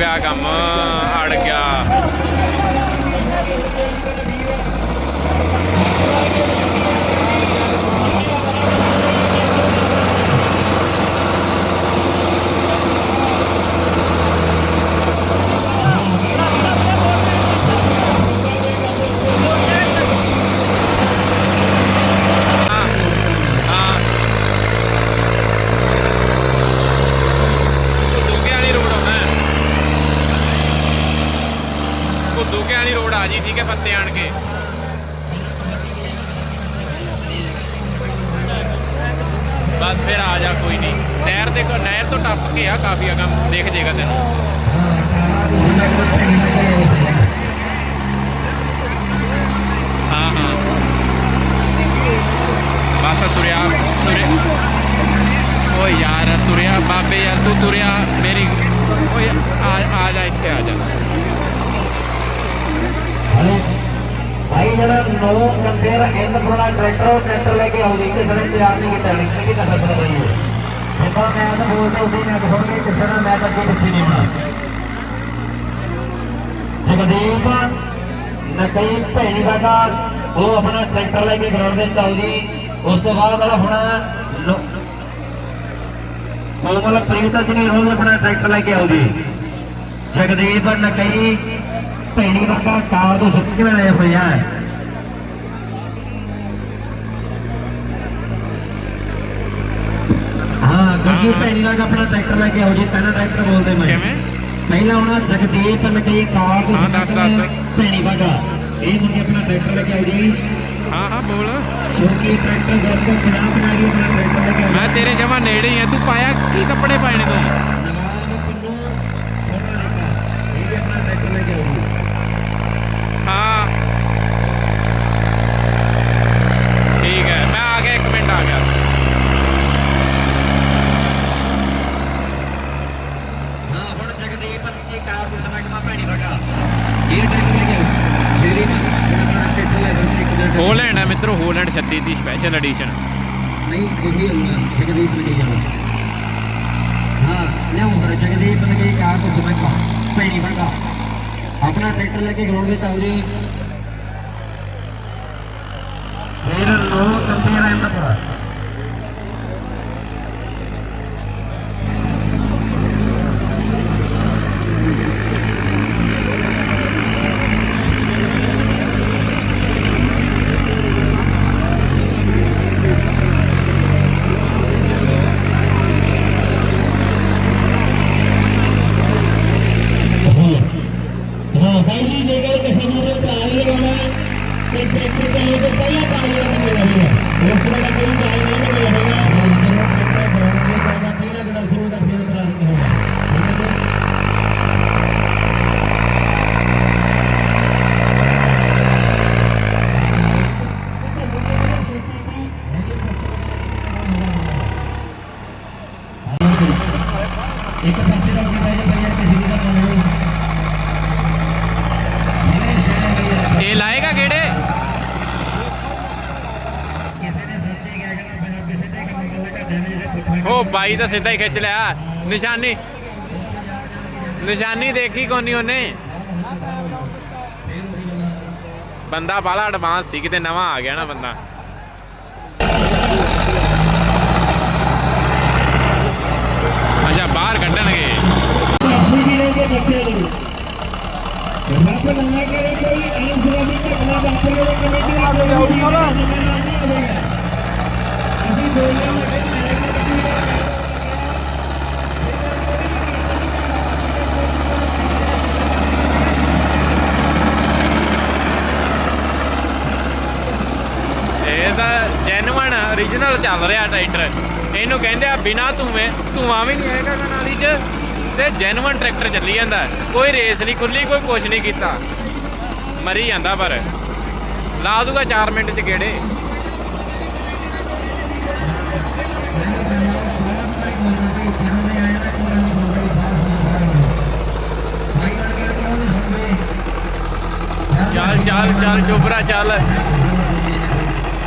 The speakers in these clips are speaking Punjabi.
ਗਿਆ ਕੰਮ ਅੜ ਗਿਆ ਹਾਂ ਹਾਂ ਕੁੱਦੂਕੇ ਵਾਲੀ ਰੋਡ ਆਉਣਾ ਹੈ ਕੁੱਦੂਕੇ ਆ ਜੀ, ਠੀਕ ਹੈ ਪੱਤੇ ਆਣ ਕੇ। ਬਸ ਫਿਰ ਆ ਜਾ, ਕੋਈ ਨਹੀਂ। ਨਹਿਰ ਦੇ ਕੋ ਨਹਿਰ ਤੋਂ ਟੱਪ ਕੇ ਆ, ਕਾਫੀ ਅਗਮ ਦੇਖ ਜੇਗਾ ਤੈਨੂੰ। ਹਾਂ ਹਾਂ। ਬਸ ਤੁਰਿਆ ਤੁਰਿਆ। ਓ ਯਾਰ, ਤੁਰਿਆ, ਬਾਬੇ ਯਾਰ, ਤੂੰ ਤੁਰਿਆ, ਮੇਰੀ ਓਏ, ਆ ਆ ਜਾ, ਇੱਥੇ ਆ ਜਾ। ਭਾਈ ਜਿਹੜਾ ਨੌ ਕੰਟੇਰ ਐਂਡ ਪੁਰਾਣਾ ਟਰੈਕਟਰ ਟਰੈਕਟਰ ਲੈ ਕੇ ਆਉਂਦੀ, ਕਿਸੇ ਨੇ ਤਿਆਰ ਨਹੀਂ ਕੀਤਾ ਲਿਖਣ ਕੀ ਦੱਸ ਸਕਦਾ ਜੀ ਜਿੱਦਾਂ ਮੈਂ ਤਾਂ ਬੋਲਦਾ ਉਸੇ ਮੈਂ ਦਿਖਾਉਣ ਕੇ ਕਿਸੇ ਨਾਲ ਮੈਂ ਤਾਂ ਅੱਗੇ ਪਿੱਛੇ ਨਹੀਂ ਹੋਣਾ। ਜਗਦੀਪ ਨਕਈ ਭੈਣੀ ਦਾ ਉਹ ਆਪਣਾ ਟਰੈਕਟਰ ਲੈ ਕੇ ਗਰਾਊਂਡ ਦੇ ਵਿੱਚ ਆਉਂਦੀ। ਉਸ ਤੋਂ ਬਾਅਦ ਵਾਲਾ ਹੁਣ ਕੋਮਲ ਪ੍ਰੀਤ ਜੀ ਉਹ ਆਪਣਾ ਟਰੈਕਟਰ ਲੈ ਕੇ ਆਉਂਦੀ। ਜਗਦੀਪ ਨਕਈ ਤੋਂ ਸੁੱਕ ਕੇ ਆਇਆ ਹੋਇਆ ਹੈ ਹਾਂ। ਗੁਰਜੀ ਭੈਣੀ ਵਰਗਾ ਆਪਣਾ ਟਰੈਕਟਰ ਲੈ ਕੇ ਆਓ ਜੀ ਪਹਿਲਾ ਟਰੈਕਟਰ ਬੋਲਦੇ ਮੈਂ। ਕਿਵੇਂ? ਪਹਿਲਾ ਆਉਣਾ ਜਗਦੀਪ ਨਕਈ ਕਾਰ ਤੋਂ ਹਾਂ, ਦੱਸ, ਦੱਸ। ਭੈਣੀ ਵਰਗਾ ਇਹ ਮੁੰਡੇ ਆਪਣਾ ਟਰੈਕਟਰ ਲੈ ਕੇ ਆਓ ਜੀ। ਹਾਂ ਹਾਂ ਬੋਲ। ਕਿਉਂਕਿ ਟਰੈਕਟਰ ਜਦ ਤੋਂ 50 ਬਣਾ ਕੇ ਆਪਣਾ ਟਰੈਕਟਰ ਲੈ ਕੇ ਮੈਂ ਤੇਰੇ ਜਮਾ ਨੇੜੇ ਹੀ ਆ ਤੂੰ ਪਾਇਆ ਕੀ ਕੱਪੜੇ ਪਾਏ ਨੇ ਤੂੰ ਨਵਾਬ ਕਿੰਨੂ ਸੋਨਾ ਰੇਖਾ ਇਹ ਵੀ ਆਪਣਾ ਟਰੈਕਟਰ ਲੈ ਕੇ ਆਓ ਜੀ ਹਾਂ ਠੀਕ ਹੈ ਮੈਂ ਆ ਗਿਆ 1 ਮਿੰਟ ਆ ਗਿਆ ਹਾਂ ਹੁਣ ਜਗਦੀਪ ਜੀ ਕਾਰ ਦੇ ਸਮਗਮਾ ਭੈਣੀ ਵਗਾ ਇਹ ਟਰੈਕਟਰ ਲੈ ਕੇ ਆਓ ਸ਼ੇਰੀ ਨਾ ਆਪਣਾ ਟਰੈਕਟਰ ਲੈ ਕੇ ਇੱਕ ਜਗ੍ਹਾ ਹੋਲੈਂਡ ਹੈ ਮਿੱਤਰੋ, ਹੋਲੈਂਡ 36 ਦੀ ਸਪੈਸ਼ਲ ਐਡੀਸ਼ਨ ਨਹੀਂ ਇਹੀ ਹੋਣਾ ਜਗਦੀਪ ਨੇ ਜਾਣਾ। ਹਾਂ ਲਿਆਓ ਫਿਰ ਜਗਦੀਪ ਨੇ ਕਹੀ। ਕਾਰ ਤੋਂ ਸਮਗਮਾ ਭੈਣੀ ਆਪਣਾ ਟਰੈਕਟਰ ਲੈ ਕੇ ਗਰਾਊਂਡ ਵਿੱਚ ਆਓ ਹਾਂ ਭਾਈ ਜੀ ਜੇਕਰ ਕਿਸੇ ਨੂੰ ਕੋਈ ਕਾਲ ਲਗਾਉਣਾ ਤੇ ਟਰੈਕਟਰ ਤੇ ਇਹ ਤੋਂ ਪਹਿਲਾਂ ਕਾਲ ਲਗਾਉਣੀ ਹੈ ਉਸ ਤਰ੍ਹਾਂ ਦਾ ਕੋਈ ਕਾਲ ਨਹੀਂ ਲੱਗੇਗਾ ਪਹਿਲਾਂ ਜਿਹੜਾ ਸ਼ੁਰੂ ਦਾ ਫੇਰ ਕਰਾ ਦਿੰਦੇ ਹਾਂ ਇੱਕ ਪਾਸੇ ਦਾ ਕੋਈ ਬੈਠੇ ਭਈਆ ਕਿਸੇ ਦਾ ਨਹੀਂ ਇਹ ਲਾਏਗਾ ਕਿਹੜੇ ਉਹ ਬਾਈ ਤਾਂ ਸਿੱਧਾ ਹੀ ਖਿੱਚ ਲਿਆ। ਨਿਸ਼ਾਨੀ। ਨਿਸ਼ਾਨੀ ਦੇਖੀ ਕੋਨੀ ਉਹਨੇ। ਬੰਦਾ ਬਾਲਾ ਐਡਵਾਂਸ ਸੀ, ਕਿਤੇ ਨਵਾਂ ਆ ਗਿਆ ਨਾ ਬੰਦਾ। ਅੱਛਾ, ਬਾਹਰ ਕੱਢਣਗੇ। ਰੱਬ ਨਾ ਕਰੇ ਕੋਈ ਐਂ ਜਵਾਬੀ ਘਟਨਾ ਵਾਪਰੇ ਉਹ ਕਮੇਟੀ ਆ ਗਈ ਅਸੀਂ ਬੋਲਿਆ ਇਹ ਤਾਂ ਜੈਨੂਅਨ origignal ਚੱਲ ਰਿਹਾ ਟਰੈਕਟਰ। ਇਹਨੂੰ ਕਹਿੰਦੇ ਆ ਬਿਨਾ ਧੂਵੇਂ ਧੂਆਂ ਵੀ ਨਹੀਂ ਆਏਗਾ ਕਨਾਲੀ 'ਚ। ਤੇ ਜੈਨੂਅਨ ਟਰੈਕਟਰ ਚੱਲੀ ਜਾਂਦਾ। ਕੋਈ ਰੇਸ ਨਹੀਂ ਖੁੱਲੀ, ਕੋਈ ਕੁਛ ਨਹੀਂ ਕੀਤਾ। ਮਰੀ ਜਾਂਦਾ ਪਰ। ਲਾ ਦੂਗਾ 4 ਮਿੰਟ 'ਚ ਗੇੜੇ। ਚੱਲ ਚੱਲ ਚੱਲ ਚੋਬਰਾ ਚੱਲ।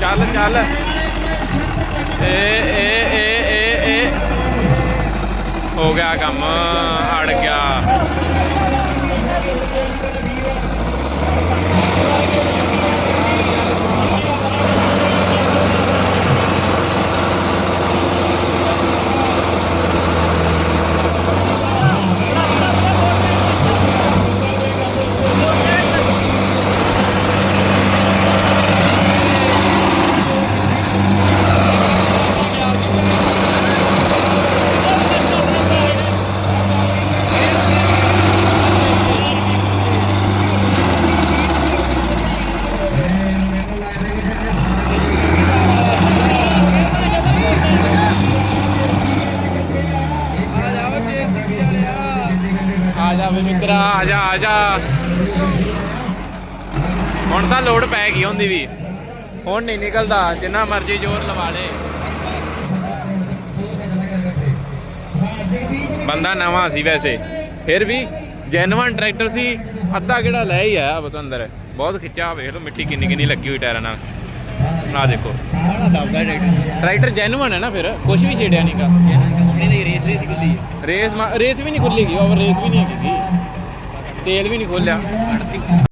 ਚੱਲ ਚੱਲ। ਏ ਏ ਏ ਏ ਏ। ਹੋ ਗਿਆ ਕੰਮ ਅੜ ਗਿਆ। ਆ ਜਾ ਵੇ ਆ ਜਾ ਆ ਜਾ। ਹੁਣ ਤਾਂ ਲੋਡ ਪੈ ਗਈ ਹੁੰਦੀ ਵੀ। ਹੁਣ ਨਹੀਂ ਨਿਕਲਦਾ, ਜਿੰਨਾ ਮਰਜ਼ੀ ਜ਼ੋਰ ਲਵਾ ਲੇ। ਬੰਦਾ ਨਵਾਂ ਸੀ ਵੈਸੇ। ਫਿਰ ਵੀ ਜੈਨੂਅਨ ਟਰੈਕਟਰ ਸੀ, ਅੱਧਾ ਕਿਹੜਾ ਲੈ ਹੀ ਆਇਆ ਬਤੰਦਰ ਬਹੁਤ ਖਿੱਚਾ ਵੇਖ ਲਓ ਮਿੱਟੀ ਕਿੰਨੀ ਕਿੰਨੀ ਲੱਗੀ ਹੋਈ ਟਾਇਰਾਂ ਨਾਲ। ਆ ਦੇਖੋ। ਬੜਾ ਦਬਦਾ ਟਰੈਕਟਰ। ਟਰੈਕਟਰ ਜੈਨੂਅਨ ਹੈ ਨਾ ਫਿਰ ਕੁਝ ਵੀ ਛੇੜਿਆ ਨਹੀਂਗਾ ਕੰਪਨੀ ਦੀ ਰੇਸ ਰੇਸ ਖੁੱਲੀ ਹੈ। ਰੇਸ ਮਾ- ਰੇਸ ਵੀ ਨਹੀਂ ਖੁੱਲੀ ਗਈ ਓਵਰ ਰੇਸ ਵੀ ਨਹੀਂ ਹੈਗੀ। ਗੀ। ਤੇਲ ਵੀ ਨਹੀਂ ਖੋਲਿਆ